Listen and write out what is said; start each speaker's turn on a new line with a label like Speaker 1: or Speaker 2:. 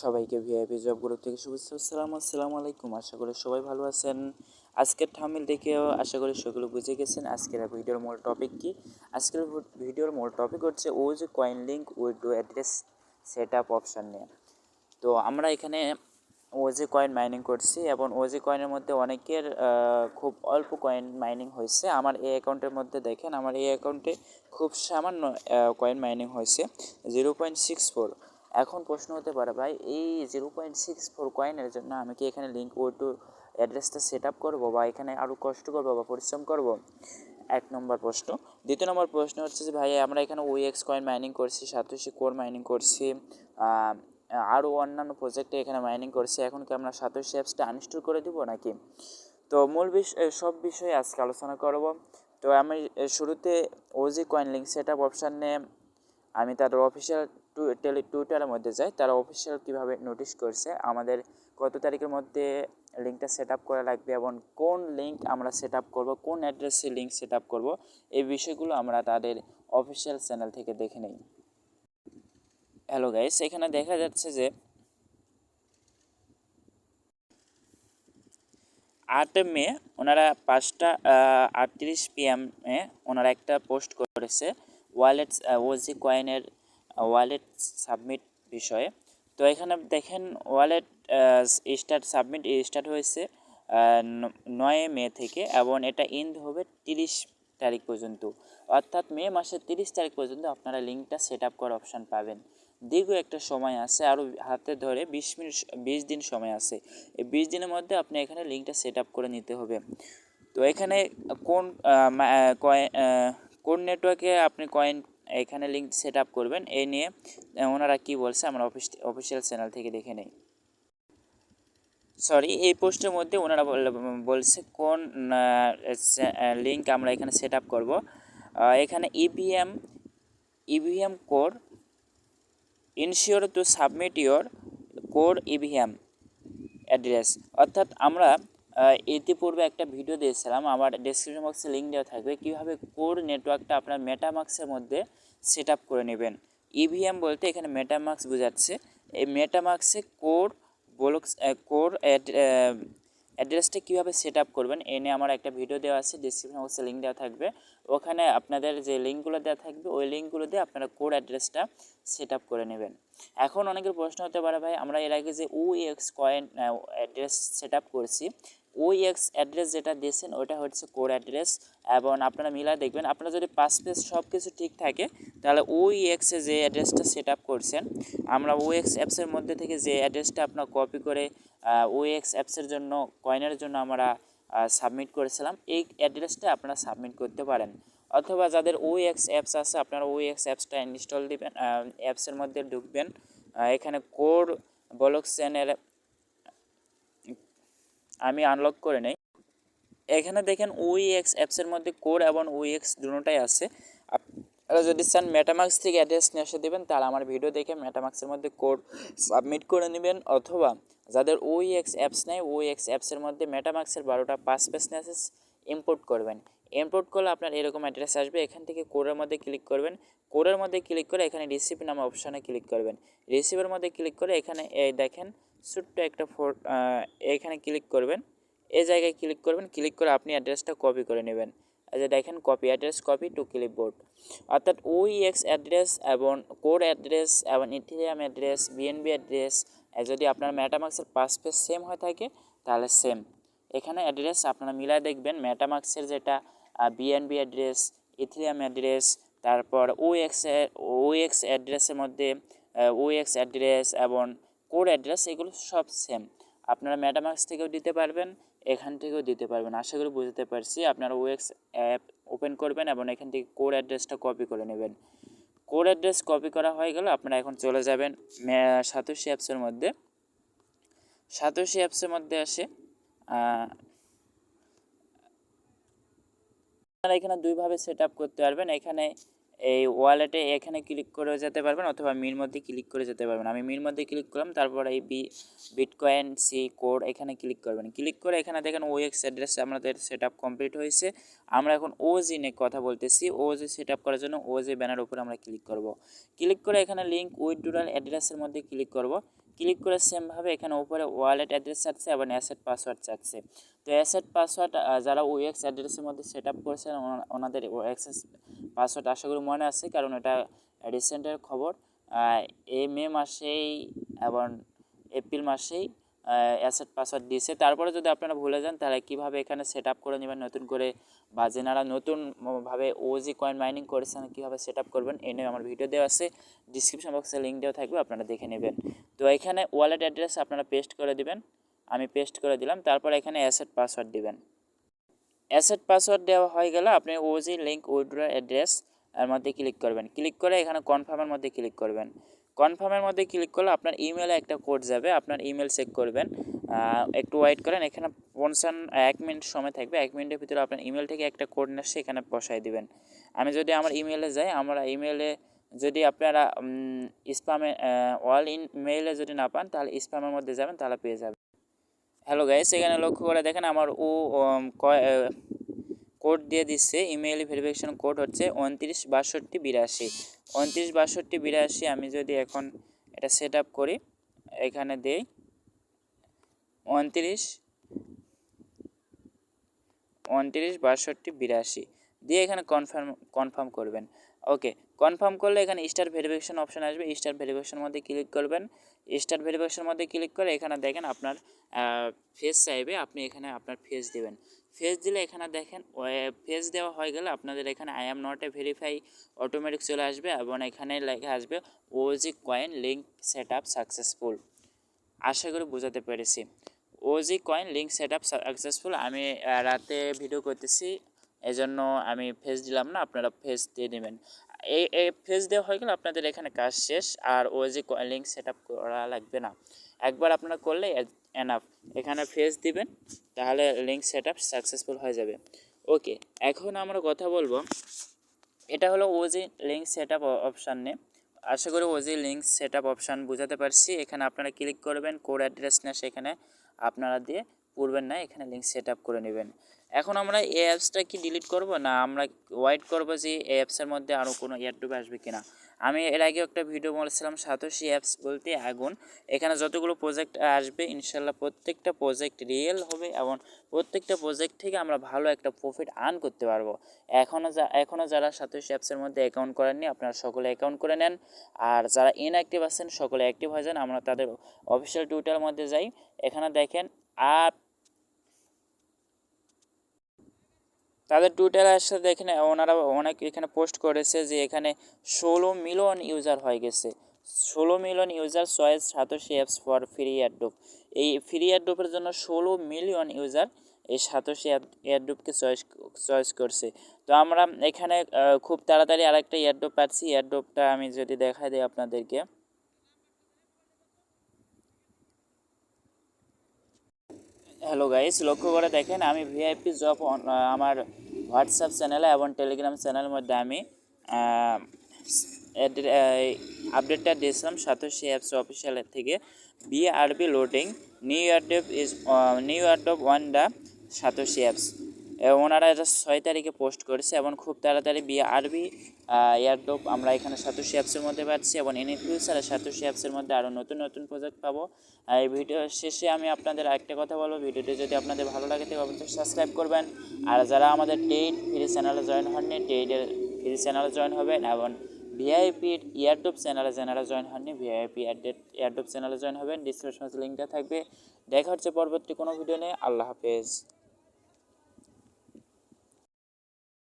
Speaker 1: সবাইকে VIP job group থেকে শুভেচ্ছা। আসসালামু আসসালামু আলাইকুম। আশা করি সবাই ভালো আছেন। আজকের থামিল দেখেও আশা করি সেগুলো বুঝে গেছেন আজকের ভিডিওর মূল টপিক কি। আজকের ভিডিওর মূল টপিক হচ্ছে ও যে coin link with address set up option নিয়ে। তো আমরা এখানে ওজে কয়েন মাইনিং করছি এবং ওজে কয়েনের মধ্যে অনেকের খুব অল্প কয়েন মাইনিং হয়েছে। আমার এই অ্যাকাউন্টের মধ্যে দেখেন, আমার এই অ্যাকাউন্টে খুব সামান্য কয়েন মাইনিং হয়েছে। জিরো পয়েন্ট সিক্স ফোর এখন প্রশ্ন হতে পারে, ভাই, এই জিরো পয়েন্ট সিক্স ফোর কয়েনের জন্য আমি কি এখানে লিঙ্ক ও টু অ্যাড্রেসটা সেট আপ করব বা এখানে আরও কষ্ট করব বা পরিশ্রম করব? এক নম্বর প্রশ্ন। দ্বিতীয় নম্বর প্রশ্ন হচ্ছে যে, ভাই, আমরা এখানে ওই এক্স কয়েন মাইনিং করছি, সাতোশি কোর মাইনিং করছি আরও অন্যান্য প্রজেক্টে এখানে মাইনিং করছি, এখন কি আমরা সাতোশি অ্যাপসটা আনস্টল করে দিব নাকি? তো মূল বিষয় সব বিষয়ে আজকে আলোচনা করব। তো আমি শুরুতে OG coin link set up option নিয়ে আমি তাদের অফিসিয়াল টেলি টুইটারের মধ্যে যাই। তারা অফিসিয়াল কীভাবে নোটিশ করছে, আমাদের কত তারিখের মধ্যে লিঙ্কটা সেট আপ করা লাগবে এবং কোন লিঙ্ক আমরা সেট আপ করব, কোন অ্যাড্রেসে লিঙ্ক সেট আপ করব, এই বিষয়গুলো আমরা তাদের অফিসিয়াল চ্যানেল থেকে দেখে নিই। হ্যালো গাইস এখানে দেখা যাচ্ছে যে আট মে, ওনারা পাঁচটা আটত্রিশ পিএমে ওনারা একটা পোস্ট করেছে। ওয়ালেট ওজি কয়েনের ওয়ালেট সাবমিট বিষয়ে। তো এখানে দেখেন ওয়ালেট স্টার্ট, সাবমিট স্টার্ট হয়েছে নয় মে থেকে এবং এটা ইন্ড হবে তিরিশ তারিখ পর্যন্ত। অর্থাৎ মে মাসের তিরিশ তারিখ পর্যন্ত আপনারা লিঙ্কটা সেট আপ করার অপশান পাবেন। দীর্ঘ একটা সময় আছে, আরও হাতে ধরে বিশ মিনিট, বিশ দিন সময় আছে। এই বিশ দিনের মধ্যে আপনি এখানে লিঙ্কটা সেট আপ করে নিতে হবে। তো এখানে কোন কোন নেটওয়ার্কে আপনি কয়েন এখানে লিঙ্ক সেট আপ করবেন এই নিয়ে ওনারা কি বলছে আমরা অফিস অফিসিয়াল চ্যানেল থেকে দেখে নেই। সরি এই পোস্টের মধ্যে ওনারা বলছে কোন লিঙ্ক আমরা এখানে সেট আপ করব এখানে EVM EVM core ensure to submit your core EVM address অর্থাৎ আমরা ইতিপূর্বে একটা ভিডিও দিয়েছিলাম, আমার ডিসক্রিপশন বক্সে লিঙ্ক দেওয়া থাকবে, কীভাবে কোর নেটওয়ার্কটা আপনার মেটামাক্সের মধ্যে সেট করে নেবেন। ইভিএম বলতে এখানে মেটামাক্স বোঝাচ্ছে। এই মেটামাক্সে কোর ব্লক কোর অ্যাড্রেসটা কীভাবে সেট আপ করবেন, এ নিয়ে আমার একটা ভিডিও দেওয়া আছে ডিসক্রিপশন বক্সে লিঙ্ক দেওয়া থাকবে। ওখানে আপনাদের যে লিঙ্কগুলো দেওয়া থাকবে, ওই লিঙ্কগুলো দিয়ে আপনারা কোর অ্যাড্রেসটা সেট করে নেবেন। এখন অনেকের প্রশ্ন হতে পারে ভাই, আমরা এর আগে যে ও X coin address set up করছি ওই এক্স অ্যাড্রেস যেটা দিয়েছেন, ওটা হচ্ছে কোর অ্যাড্রেস এবং আপনারা মিলা দেখবেন, আপনারা যদি পাস পেজ সব কিছু ঠিক থাকে, তাহলে ওই এক্সে যে অ্যাড্রেসটা সেট আপ করছেন, আমরা ও এক্স অ্যাপসের মধ্যে থেকে যে অ্যাড্রেসটা আপনার কপি করে ও এক্স অ্যাপসের জন্য কয়েনের জন্য আমরা সাবমিট করেছিলাম, এই অ্যাড্রেসটা আপনারা সাবমিট করতে পারেন। অথবা যাদের ও এক্স অ্যাপস আছে, আপনারা ওই এক্স অ্যাপসটা ইনস্টল দিবেন অ্যাপসের মধ্যে ঢুকবেন। এখানে কোর ব্লক চ্যানেল আমি আনলক করে নেই। এখানে দেখেন ওই এক্স অ্যাপসের মধ্যে কোর এবং ওই এক্স দুটোটাই আছে। আপনারা যদি চান মেটামাক্স থেকে অ্যাড্রেস নিয়ে এসে দেবেন, তাহলে আমার ভিডিও দেখে মেটামাক্সের মধ্যে কোড সাবমিট করে নেবেন। অথবা যাদের ওই এক্স অ্যাপস নেই ওই এক্স অ্যাপসের মধ্যে মেটামাক্সের বারোটা পাঁচ পেস মেসেজ ইম্পোর্ট করবেন। ইম্পোর্ট করলে আপনার এরকম অ্যাড্রেস আসবে। এখান থেকে কোরের মধ্যে ক্লিক করবেন। কোরের মধ্যে ক্লিক করে এখানে রিসিভ নামে অপশানে ক্লিক করবেন। রিসিভের মধ্যে ক্লিক করে এখানে দেখেন ছোট্ট একটা ফোর এখানে ক্লিক করবেন। এই জায়গায় ক্লিক করবেন। ক্লিক করে আপনি অ্যাড্রেসটা কপি করে নেবেন। যে দেখেন copy address copy to clipboard অর্থাৎ ওই এক্স অ্যাড্রেস এবং কোড অ্যাড্রেস এবং ইথিরিয়াম অ্যাড্রেস বিএনবি অ্যাড্রেস যদি আপনার ম্যাটামাক্সের পাস পেজ সেম হয়ে থাকে, তাহলে সেম এখানে অ্যাড্রেস আপনারা মিলায় দেখবেন। ম্যাটামাক্সের যেটা বিএনবি অ্যাড্রেস ইথিরিয়াম অ্যাড্রেস তারপর ও এক্স ও এক্স অ্যাড্রেসের মধ্যে ও এক্স অ্যাড্রেস এবং কোড অ্যাড্রেস এগুলো সব সেম আপনারা ম্যাটামাক্স থেকেও দিতে পারবেন, এখান থেকেও দিতে পারবেন। আশা করি বুঝতে পারছি, আপনারা ওয়েক্স অ্যাপ ওপেন করবেন এবং এখান থেকে কোড অ্যাড্রেসটা কপি করে নেবেন। কোড অ্যাড্রেস কপি করা হয়ে গেল, আপনারা এখন চলে যাবেন সাতোশি অ্যাপসের মধ্যে। সাতোশি অ্যাপসের মধ্যে আসে আপনারা এখানে দুইভাবে সেট আপ করতে পারবেন। এখানে এই ওয়ালেটে এখানে ক্লিক করে যেতে পারবেন অথবা মির মধ্যে ক্লিক করে যেতে পারবেন। আমি মির মধ্যে ক্লিক করলাম, তারপর এই বি বিটকয়েন সি কোড এখানে ক্লিক করবেন। ক্লিক করে এখানে দেখেন ও এক্স অ্যাড্রেস আমাদের সেট আপ কমপ্লিট হয়েছে। আমরা এখন ও জি নিয়ে কথা বলতেছি। ও জি সেট আপ করার জন্য ও জি ব্যানার উপরে আমরা ক্লিক করব। ক্লিক করে এখানে লিঙ্ক উইথড্রয়াল অ্যাড্রেসের মধ্যে ক্লিক করব। ক্লিক করে সেমভাবে এখানে উপরে ওয়ালেট অ্যাড্রেস চাচ্ছে এবং অ্যাসেট পাসওয়ার্ড চাচ্ছে। তো অ্যাসেট পাসওয়ার্ড যারা ওয়েক্স অ্যাড্রেসের মধ্যে সেট আপ করেছেন, ওনা- ওনাদের ওএক্স পাসওয়ার্ড আশা করি মনে আছে, কারণ এটা রিসেন্টের খবর। এ মে মাসেই এবং এপ্রিল মাসেই অ্যাসেট পাসওয়ার্ড দিয়েছে। তারপরে যদি আপনারা ভুলে যান, তাহলে কীভাবে এখানে সেট আপ করে নেবেন, নতুন করে বা যেনারা নতুন ভাবে ওজি কয়েন মাইনিং করেছেন কীভাবে সেট আপ করবেন এই নিয়ে আমার ভিডিও দেওয়া আছে। ডিসক্রিপশন বক্সে লিঙ্ক দেওয়া থাকবে, আপনারা দেখে নেবেন। তো এখানে ওয়ালেট অ্যাড্রেস আপনারা পেস্ট করে দিবেন। আমি পেস্ট করে দিলাম, তারপর এখানে অ্যাসেট পাসওয়ার্ড দিবেন। অ্যাসেট পাসওয়ার্ড দেওয়া হয়ে গেলে আপনি ওজি লিঙ্ক উইড্রো অ্যাড্রেস এর মধ্যে ক্লিক করবেন। ক্লিক করে এখানে কনফার্মের মধ্যে ক্লিক করবেন। কনফার্মের মধ্যে ক্লিক করলে আপনার ইমেলে একটা কোড যাবে, আপনার ইমেল চেক করবেন। একটু ওয়েট করেন, এখানে পঞ্চান্ন এক মিনিট সময় থাকবে, এক মিনিটের ভিতরে আপনার ইমেল থেকে একটা কোড নিয়ে এখানে বসাই দিবেন। আমি যদি আমার ইমেলে যাই, আমরা ইমেলে যদি আপনারা স্পামে অল ইন মেইলে যদি না পান, তাহলে স্পামের মধ্যে যাবেন, তাহলে পেয়ে যাবেন। হ্যালো গাইস এখানে লক্ষ্য করে দেখেন আমার ও কোড দিয়ে দিচ্ছে ইমেইল ভেরিফিকেশন কোড হচ্ছে উনত্রিশ বাষট্টি বিরাশি। উনত্রিশ বাষট্টি বিরাশি আমি যদি এখন এটা সেট আপ করি, এখানে দেই উনত্রিশ উনত্রিশ বাষট্টি বিরাশি। দিয়ে এখানে কনফার্ম কনফার্ম করবেন। ওকে কনফার্ম করলে এখানে স্টার ভেরিফিকেশন অপশন আসবে। স্টার ভেরিফিকেশনের মধ্যে ক্লিক করবেন। স্টার ভেরিফিকেশনের মধ্যে ক্লিক করে এখানে দেখেন আপনার ফেস চাইবে, আপনি এখানে আপনার ফেস দেবেন। ফেস দিলে এখানে দেখেন ফেস দেওয়া হয়ে গেলে আপনাদের এখানে I am not a verify automatic চলে আসবে এবং এখানে লেখা আসবে OG coin link set up successful আশা করি বোঝাতে পেরেছি। OG coin link set up successful আমি রাতে ভিডিও করতেছি, এজন্য আমি ফেস দিলাম না, আপনারা ফেস দিয়ে নেবেন এই ফেস দেওয়া হয়ে গেলে, আপনাদের এখানে কাজ শেষ। আর ওজি লিঙ্ক সেট আপ করা লাগবে না। একবার আপনারা করলে এনাফ এখানে ফেস দিবেন, তাহলে লিঙ্ক সেট আপ সাকসেসফুল হয়ে যাবে। ওকে এখন আমরা কথা বলব, এটা হলো OG link set up option নে। আশা করি OG link set up option বুঝাতে পারছি। এখানে আপনারা ক্লিক করবেন কোড অ্যাড্রেস না সেখানে। আপনারা দিয়ে পূর্বের না এখানে লিঙ্ক সেট আপ করে নেবেন। এখন আমরা এই অ্যাপসটা কি ডিলিট করব? না, আমরা ওয়েট করব যে এই অ্যাপসের মধ্যে আরও কোনো ইয়ারটুবে আসবে কিনা? আমি এর আগে একটা ভিডিও বলেছিলাম, সাতোশি অ্যাপস বলতে আগুন। এখানে যতগুলো প্রজেক্ট আসবে, ইনশাল্লাহ প্রত্যেকটা প্রজেক্ট রিয়েল হবে এবং প্রত্যেকটা প্রজেক্ট থেকে আমরা ভালো একটা প্রফিট আর্ন করতে পারব। এখনও যা এখনও যারা সাতোশি অ্যাপসের মধ্যে অ্যাকাউন্ট করেননি, আপনারা সকলে অ্যাকাউন্ট করে নেন। আর যারা ইনঅ্যাক্টিভ আছেন, সকলে অ্যাক্টিভ হয়ে যান। আমরা তাদের অফিসিয়াল টুইটারের মধ্যে যাই। এখানে দেখেন আর তাদের টুইটারে আসলে দেখেন ওনারা অনেক এখানে পোস্ট করেছে যে এখানে ষোলো মিলিয়ন ইউজার হয়ে গেছে। ষোলো million user choice Satoshi apps for free airdrop এই ফ্রি অ্যাডোপের জন্য ষোলো মিলিয়ন ইউজার এই সাতোশি এয়ারডোপকে চয়েস চয়েস করছে। তো আমরা এখানে খুব তাড়াতাড়ি আরেকটা এয়ারডোপ পাচ্ছি। এয়ারডোপটা আমি যদি দেখাই দিই আপনাদেরকে। হ্যালো গাইস লক্ষ্য করে দেখেন, আমি ভিআইপি জব আমার হোয়াটসঅ্যাপ চ্যানেলে এবং টেলিগ্রাম চ্যানেলের মধ্যে আমি আপডেটটা দিয়েছিলাম সাতোশি অ্যাপস অফিসিয়ালের থেকে। বিআরবি লোডিং নিউ ইয়ারডেভ ইজ নিউ ইয়ারডেভ ওয়ান দ্য সাতোশি অ্যাপস ওনারা এটা ছয় তারিখে পোস্ট করেছে এবং খুব তাড়াতাড়ি বি আরবি এয়ারডোপ আমরা এখানে সাতোশি অ্যাপসের মধ্যে পাচ্ছি এবং ইন ফিউচারে সাতোশি অ্যাপসের মধ্যে আরও নতুন নতুন প্রজেক্ট পাবো। এই ভিডিও শেষে আমি আপনাদের একটা কথা বলব। ভিডিওটি যদি আপনাদের ভালো লাগে, তাহলে অবশ্যই সাবস্ক্রাইব করবেন। আর যারা আমাদের টেইড ফ্রি চ্যানেলে জয়েন হননি টেইডের ফ্রি চ্যানেলে জয়েন হবেন এবং ভিআইপি ইয়ারডোপ চ্যানেলে যারা জয়েন হননি ভিআইপি ইয়ারডোপ চ্যানেলে জয়েন হবেন। ডিসক্রিপশন লিঙ্কটা থাকবে। দেখা হচ্ছে পরবর্তী কোনো ভিডিও নিয়ে। আল্লাহ হাফেজ।